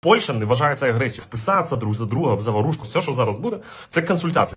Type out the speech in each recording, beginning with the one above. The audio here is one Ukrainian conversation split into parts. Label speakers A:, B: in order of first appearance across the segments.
A: Польща не вважає це агресією. Вписатися друг за друга в заварушку, все, що зараз буде, це консультація.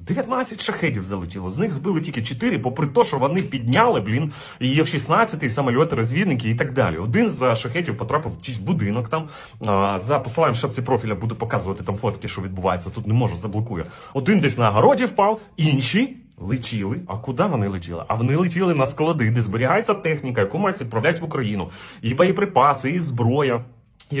A: 19 шахедів залетіло. З них збили тільки 4, попри те, що вони підняли, блін, і F-16, самольоти, розвідники і так далі. Один з шахетів потрапив в чийсь будинок там. За посиланням в шапці профіля буду показувати там фотки, що відбувається. Тут не можу, заблокую. Один десь на городі впав, інші. Летіли. А куди вони летіли? А вони летіли на склади, де зберігається техніка, яку мають відправляти в Україну. І боєприпаси, і зброя,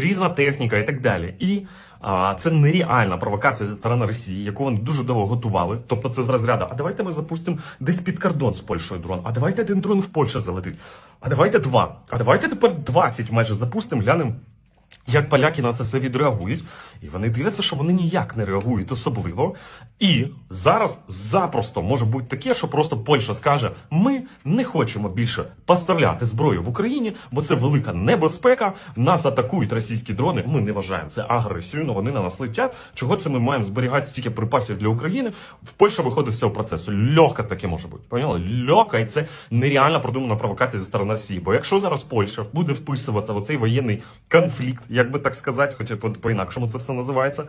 A: різна техніка, і так далі. І а, це нереальна провокація зі сторони Росії, яку вони дуже довго готували. Тобто це з розряду. А давайте ми запустимо десь під кордон з Польщею дрон. А давайте один дрон в Польщу залетить. А давайте два. А давайте тепер 20 майже запустимо, глянемо. Як поляки на це все відреагують, і вони дивляться, що вони ніяк не реагують особливо. І зараз запросто може бути таке, що просто Польща скаже: ми не хочемо більше поставляти зброю в Україні, бо це велика небезпека. Нас атакують російські дрони. Ми не вважаємо це агресією, але вони на нас летять. Чого це ми маємо зберігати стільки припасів для України? В Польща виходить з цього процесу. Легко таке може бути. Поняли? Легко, і це нереально продумана провокація зі сторони Росії. Бо якщо зараз Польща буде вписуватися в цей воєнний конфлікт, як би так сказати, хоча по- по-інакшому це все називається.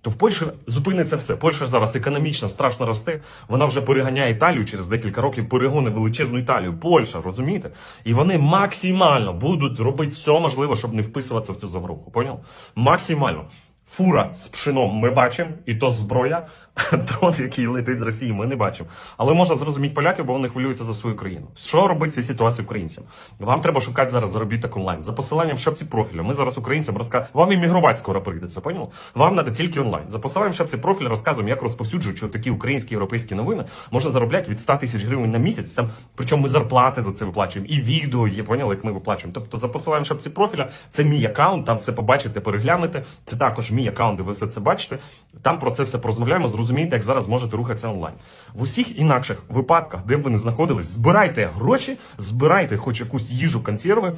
A: То в Польщі зупиниться все. Польща зараз економічно страшно росте. Вона вже переганяє Італію через декілька років перегони величезну Італію. Польща, розумієте? І вони максимально будуть робити все можливе, щоб не вписуватися в цю завруху. Поняв? Максимально. Фура з пшеном ми бачимо, і то зброя. Дрон, який летить з Росії, ми не бачимо. Але можна зрозуміти поляків, бо вони хвилюються за свою країну. Що робити в цій ситуації українцям? Вам треба шукати зараз заробіток онлайн. За посиланням в шапці профілю. Ми зараз українцям розказуємо. Вам іммігрувати скоро прийдеться, поняв? Вам треба тільки онлайн. За посиланням в шапці профілю розказуємо, як розповсюджуючи такі українські європейські новини, можна заробляти від 100 тисяч гривень на місяць. Там причому ми зарплати за це виплачуємо, і відео є, поняли, як ми виплачуємо. Тобто за посиланням в шапці профіля це мій аккаунт, там все побачите, переглянете. Це також мій аккаунт, де ви все це бачите. Там про це все порозмовляємо, зрозумієте, як зараз можете рухатися онлайн. В усіх інакших випадках, де б ви не знаходились, збирайте гроші, збирайте хоч якусь їжу, консерви.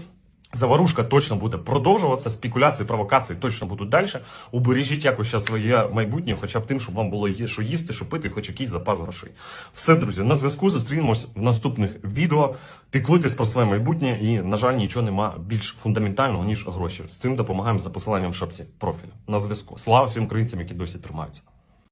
A: Заварушка точно буде продовжуватися, спекуляції, провокації точно будуть далі. Убережіть якось ще своє майбутнє, хоча б тим, щоб вам було є що їсти, що пити, хоч якийсь запас грошей. Все, друзі, на зв'язку зустрінемось в наступних відео. Піклуйтесь про своє майбутнє і, на жаль, нічого нема більш фундаментального, ніж гроші. З цим допомагаємо за посиланням в шапці профілю. На зв'язку. Слава всім українцям, які досі тримаються.